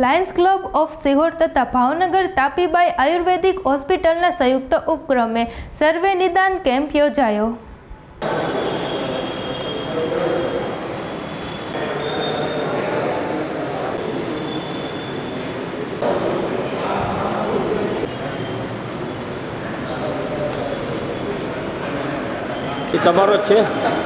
Lions Club of Sihor તથા ભાવનગર તાપીબાઈ આયુર્વેદિક હોસ્પિટલના સંયુક્ત ઉપક્રમે સર્વે નિદાન કેમ્પ યોજાયો. તમારો છે?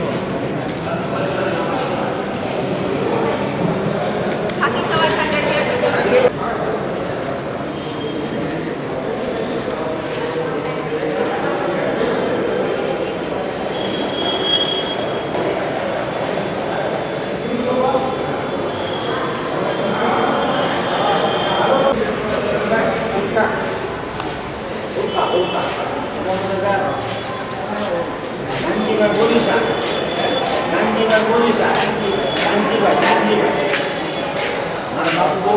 150社、30倍、40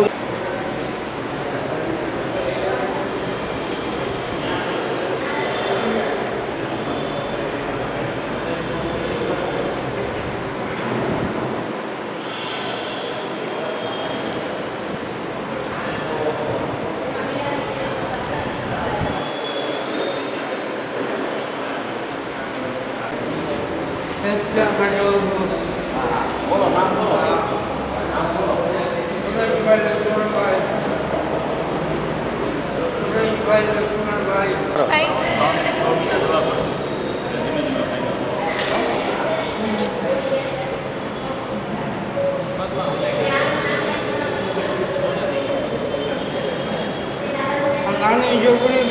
倍。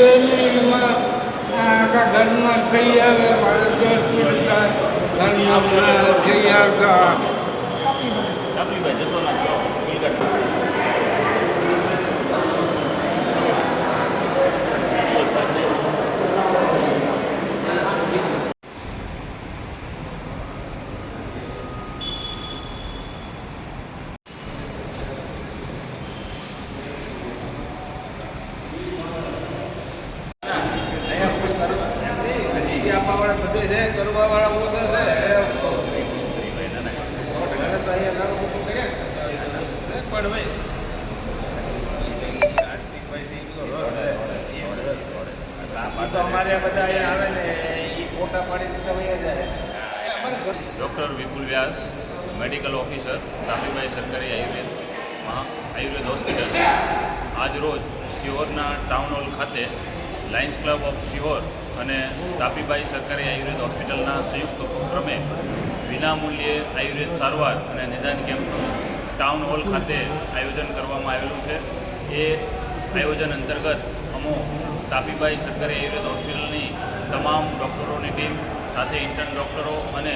બેનીમાં આખા ઘરમાં થઈ આવે મારે દસ મિનિટ ઘરમાં થઈ તો અમારે બધા અહીંયા આવે ને એ ફોટા પાડીને તો જાય. Doctor Vipul Vyas medical officer Tapibai સરકારી આયુર્વેદ આયુર્વેદ હોસ્પિટલ. આજ રોજ શિહોરના ટાઉન હોલ ખાતે લાયન્સ ક્લબ ઓફ શિહોર અને તાપીબાઈ સરકારી આયુર્વેદ હોસ્પિટલના સંયુક્ત ઉપક્રમે વિનામૂલ્યે આયુર્વેદ સારવાર અને નિદાન કેમ્પનું ટાઉન હોલ ખાતે આયોજન કરવામાં આવેલું છે. એ આયોજન અંતર્ગત અમો તાપીબાઈ સરકારી આયુર્વેદ હોસ્પિટલની તમામ ડૉક્ટરોની ટીમ સાથે ઇન્ટર્ન ડૉક્ટરો અને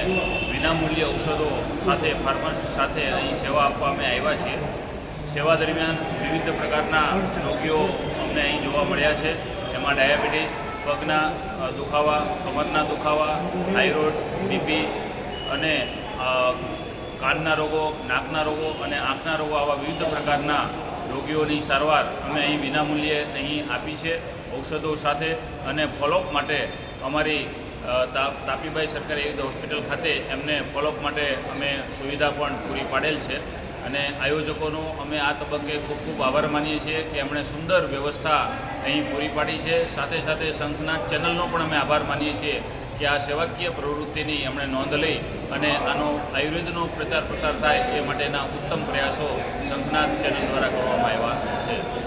વિનામૂલ્ય ઔષધો સાથે ફાર્માસિસ્ટ સાથે અહીં સેવા આપવા અમે આવ્યા છીએ. સેવા દરમિયાન વિવિધ પ્રકારના રોગીઓ અમને અહીં જોવા મળ્યા છે. એમાં ડાયાબિટીસ, પગના દુખાવા, કમરના દુખાવા, થાઇરોઇડ, બીપી અને કાનના રોગો, નાકના રોગો અને આંખના રોગો આવા વિવિધ પ્રકારના રોગીઓની સારવાર અમે અહીં વિનામૂલ્યે અહીં આપી છે ઔષધો સાથે અને ફોલોઅપ માટે અમારી તાપીભાઈ સરકારી એવી હોસ્પિટલ ખાતે એમને ફોલોઅપ માટે અમે સુવિધા પણ પૂરી પાડેલ છે. અને આયોજકોનો અમે આ તબક્કે ખૂબ ખૂબ આભાર માનીએ છીએ કે એમણે સુંદર વ્યવસ્થા અહીં પૂરી પાડી છે. સાથે સાથે સંઘના ચેનલનો પણ અમે આભાર માનીએ છીએ કે આ સેવાકીય પ્રવૃત્તિની એમણે નોંધ લઈ અને આનો આયુર્વેદનો પ્રચાર પ્રસાર થાય એ માટેના ઉત્તમ પ્રયાસો શંખનાથ ચેનલ દ્વારા કરવામાં આવ્યા છે.